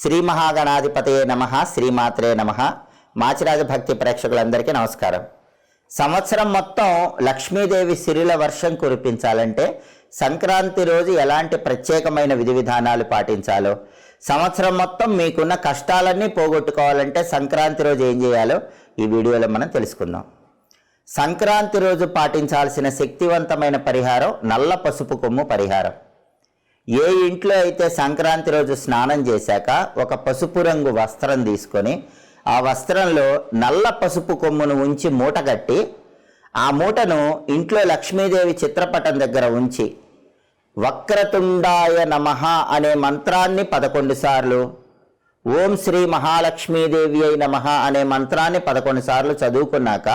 శ్రీ మహాగణాధిపతయే నమ శ్రీమాత్రే నమ. మాచిరాజ భక్తి ప్రేక్షకులందరికీ నమస్కారం. సంవత్సరం మొత్తం లక్ష్మీదేవి సిరిల వర్షం కురిపించాలంటే సంక్రాంతి రోజు ఎలాంటి ప్రత్యేకమైన విధి విధానాలు పాటించాలో సంవత్సరం మొత్తం మీకున్న కష్టాలన్నీ పోగొట్టుకోవాలంటే సంక్రాంతి రోజు ఏం చేయాలో ఈ వీడియోలో మనం తెలుసుకుందాం. సంక్రాంతి రోజు పాటించాల్సిన శక్తివంతమైన పరిహారం నల్ల పసుపు కొమ్ము పరిహారం. ఏ ఇంట్లో అయితే సంక్రాంతి రోజు స్నానం చేశాక ఒక పసుపు రంగు వస్త్రం తీసుకొని ఆ వస్త్రంలో నల్ల పసుపు కొమ్మును ఉంచి మూట కట్టి ఆ మూటను ఇంట్లో లక్ష్మీదేవి చిత్రపటం దగ్గర ఉంచి వక్రతుండాయ నమః అనే మంత్రాన్ని పదకొండు సార్లు ఓం శ్రీ మహాలక్ష్మీదేవి అయి నమః అనే మంత్రాన్ని పదకొండు సార్లు చదువుకున్నాక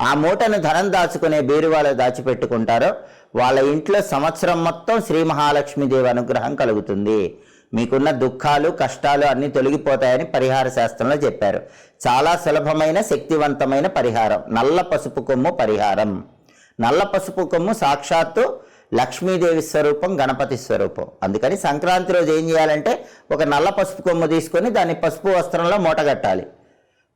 ఆ మూటను ధనం దాచుకునే బీరువాలో దాచిపెట్టుకుంటారో వాళ్ళ ఇంట్లో సంవత్సరం మొత్తం శ్రీ మహాలక్ష్మీదేవి అనుగ్రహం కలుగుతుంది. మీకున్న దుఃఖాలు కష్టాలు అన్నీ తొలగిపోతాయని పరిహార శాస్త్రంలో చెప్పారు. చాలా సులభమైన శక్తివంతమైన పరిహారం. నల్ల పసుపు కొమ్ము పరిహారం. నల్ల పసుపు కొమ్ము సాక్షాత్తు లక్ష్మీదేవి స్వరూపం గణపతి స్వరూపం. అందుకని సంక్రాంతి రోజు ఏం చేయాలంటే ఒక నల్ల పసుపు కొమ్ము తీసుకొని దాన్ని పసుపు వస్త్రంలో మూటగట్టాలి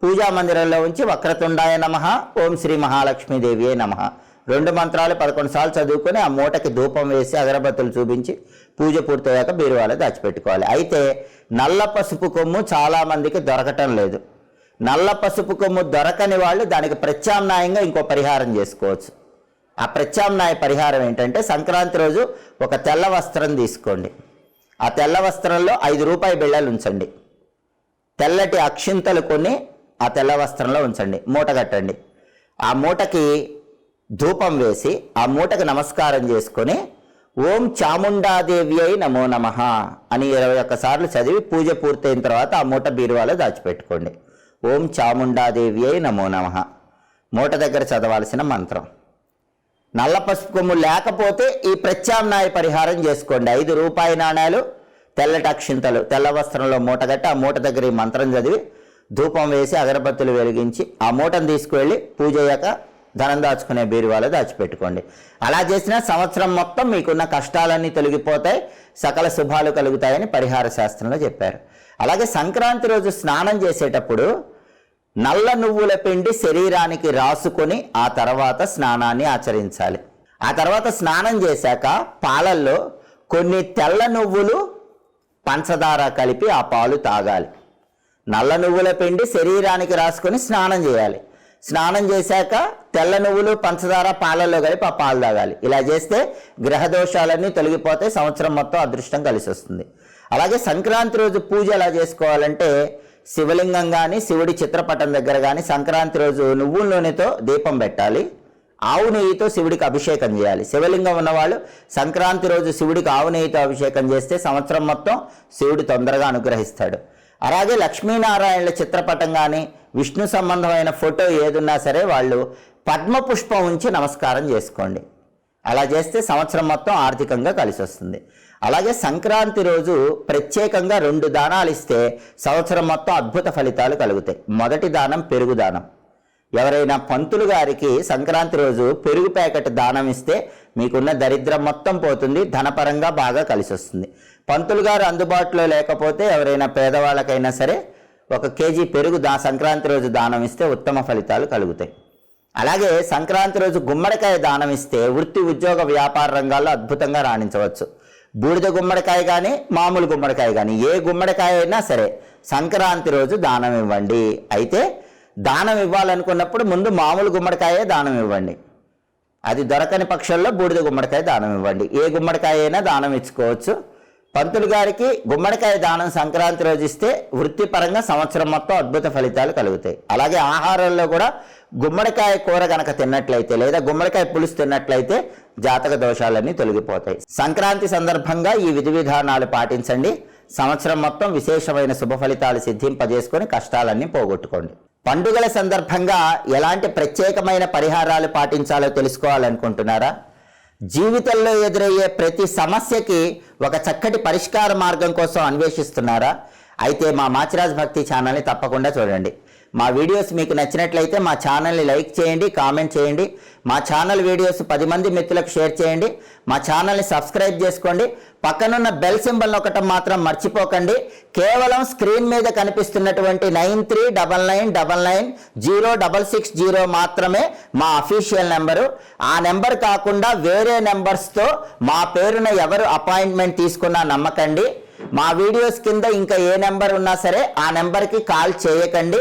పూజా మందిరంలో ఉంచి వక్రతుండాయ నమ ఓం శ్రీ మహాలక్ష్మీదేవియే నమ. రెండు మంత్రాలు పదకొండు సార్లు చదువుకొని ఆ మూటకి ధూపం వేసి అగరబత్తులు చూపించి పూజ పూర్తయ్యాక బీరువాలో దాచిపెట్టుకోవాలి. అయితే నల్ల పసుపు కొమ్ము చాలామందికి దొరకటం లేదు. నల్ల పసుపు కొమ్ము దొరకని వాళ్ళు దానికి ప్రత్యామ్నాయంగా ఇంకో పరిహారం చేసుకోవచ్చు. ఆ ప్రత్యామ్నాయ పరిహారం ఏంటంటే సంక్రాంతి రోజు ఒక తెల్ల వస్త్రం తీసుకోండి. ఆ తెల్ల వస్త్రంలో ఐదు రూపాయి బిళ్ళలు ఉంచండి. తెల్లటి అక్షింతలు కొన్ని ఆ తెల్ల వస్త్రంలో ఉంచండి మూట కట్టండి. ఆ మూటకి ధూపం వేసి ఆ మూటకి నమస్కారం చేసుకొని ఓం చాముండాదేవి అయి నమో నమ అని ఇరవై ఒక్కసార్లు చదివి పూజ పూర్తయిన తర్వాత ఆ మూట బీరువాలో దాచిపెట్టుకోండి. ఓం చాముండాదేవి అయి నమో నమ. మూట దగ్గర చదవాల్సిన మంత్రం. నల్ల పసుపు కొమ్ము లేకపోతే ఈ ప్రత్యామ్నాయ పరిహారం చేసుకోండి. ఐదు రూపాయి నాణ్యాలు తెల్లటి అక్షింతలు తెల్ల వస్త్రంలో మూట కట్టి ఆ మూట దగ్గర ఈ మంత్రం చదివి ధూపం వేసి అగరబత్తులు వెలిగించి ఆ మూటను తీసుకువెళ్ళి పూజ అయ్యాక ధనం దాచుకునే బీరువాలో దాచిపెట్టుకోండి. అలా చేసిన సంవత్సరం మొత్తం మీకున్న కష్టాలన్నీ తొలగిపోతాయి సకల శుభాలు కలుగుతాయని పరిహార శాస్త్రంలో చెప్పారు. అలాగే సంక్రాంతి రోజు స్నానం చేసేటప్పుడు నల్ల నువ్వుల పిండి శరీరానికి రాసుకొని ఆ తర్వాత స్నానాన్ని ఆచరించాలి. ఆ తర్వాత స్నానం చేశాక పాలల్లో కొన్ని తెల్ల నువ్వులు పంచదార కలిపి ఆ పాలు తాగాలి. నల్ల నువ్వుల పిండి శరీరానికి రాసుకొని స్నానం చేయాలి. స్నానం చేశాక తెల్ల నువ్వులు పంచదార పాలల్లో కలిపి ఆ పాలు తాగాలి. ఇలా చేస్తే గ్రహ దోషాలన్నీ తొలగిపోతే సంవత్సరం మొత్తం అదృష్టం కలిసి వస్తుంది. అలాగే సంక్రాంతి రోజు పూజ ఎలా చేసుకోవాలంటే శివలింగం కానీ శివుడి చిత్రపటం దగ్గర కానీ సంక్రాంతి రోజు నువ్వుల నూనెతో దీపం పెట్టాలి. ఆవు నెయ్యితో శివుడికి అభిషేకం చేయాలి. శివలింగం ఉన్నవాళ్ళు సంక్రాంతి రోజు శివుడికి ఆవు నెయ్యితో అభిషేకం చేస్తే సంవత్సరం మొత్తం శివుడు తొందరగా అనుగ్రహిస్తాడు. అలాగే లక్ష్మీనారాయణల చిత్రపటం కానీ విష్ణు సంబంధమైన ఫోటో ఏదున్నా సరే వాళ్ళు పద్మ పుష్పం ఉంచి నమస్కారం చేసుకోండి. అలా చేస్తే సంవత్సరం మొత్తం ఆర్థికంగా కలిసి వస్తుంది అలాగే సంక్రాంతి రోజు ప్రత్యేకంగా రెండు దానాలు ఇస్తే సంవత్సరం మొత్తం అద్భుత ఫలితాలు కలుగుతాయి. మొదటి దానం పెరుగు దానం. ఎవరైనా పంతులు గారికి సంక్రాంతి రోజు పెరుగు ప్యాకెట్ దానం ఇస్తే మీకున్న దరిద్రం మొత్తం పోతుంది ధనపరంగా బాగా కలిసి వస్తుంది పంతులు గారు అందుబాటులో లేకపోతే ఎవరైనా పేదవాళ్ళకైనా సరే ఒక కేజీ పెరుగు దా సంక్రాంతి రోజు దానం ఇస్తే ఉత్తమ ఫలితాలు కలుగుతాయి. అలాగే సంక్రాంతి రోజు గుమ్మడికాయ దానం ఇస్తే వృత్తి ఉద్యోగ వ్యాపార రంగాల్లో అద్భుతంగా రాణించవచ్చు. బూడిద గుమ్మడికాయ కానీ మామూలు గుమ్మడికాయ కానీ ఏ గుమ్మడికాయ అయినా సరే సంక్రాంతి రోజు దానం ఇవ్వండి. అయితే దానం ఇవ్వాలనుకున్నప్పుడు ముందు మామూలు గుమ్మడికాయే దానం ఇవ్వండి. అది దొరకని పక్షంలో బూడిద గుమ్మడికాయ దానం ఇవ్వండి. ఏ గుమ్మడికాయ అయినా దానం ఇచ్చుకోవచ్చు. పంతులు గారికి గుమ్మడికాయ దానం సంక్రాంతి రోజు ఇస్తే వృత్తిపరంగా సంవత్సరం మొత్తం అద్భుత ఫలితాలు కలుగుతాయి. అలాగే ఆహారంలో కూడా గుమ్మడికాయ కూర కనుక తిన్నట్లయితే లేదా గుమ్మడికాయ పులుసు తిన్నట్లయితే జాతక దోషాలన్నీ తొలగిపోతాయి. సంక్రాంతి సందర్భంగా ఈ విధి విధానాలు పాటించండి. సంవత్సరం మొత్తం విశేషమైన శుభ ఫలితాలు సిద్ధింపజేసుకొని కష్టాలన్నీ పోగొట్టుకోండి. పండుగల సందర్భంగా ఎలాంటి ప్రత్యేకమైన పరిహారాలు పాటించాలో తెలుసుకోవాలనుకుంటున్నారా? జీవితంలో ఎదురయ్యే ప్రతి సమస్యకి ఒక చక్కటి పరిష్కార మార్గం కోసం అన్వేషిస్తున్నారా? అయితే మా మాచిరాజ్ భక్తి ఛానల్ని తప్పకుండా చూడండి. మా వీడియోస్ మీకు నచ్చినట్లయితే మా ఛానల్ని లైక్ చేయండి కామెంట్ చేయండి. మా ఛానల్ వీడియోస్ పది మంది మిత్రులకు షేర్ చేయండి. మా ఛానల్ని సబ్స్క్రైబ్ చేసుకోండి. పక్కనున్న బెల్ సింబల్ ఒకటి మాత్రం మర్చిపోకండి. కేవలం స్క్రీన్ మీద కనిపిస్తున్నటువంటి nine three double nine double nine zero double six zero మాత్రమే మా అఫీషియల్ నెంబరు. ఆ నెంబర్ కాకుండా వేరే నెంబర్స్తో మా పేరున ఎవరు అపాయింట్మెంట్ తీసుకున్నా నమ్మకండి. మా వీడియోస్ కింద ఇంకా ఏ నెంబర్ ఉన్నా సరే ఆ నెంబర్కి కాల్ చేయకండి.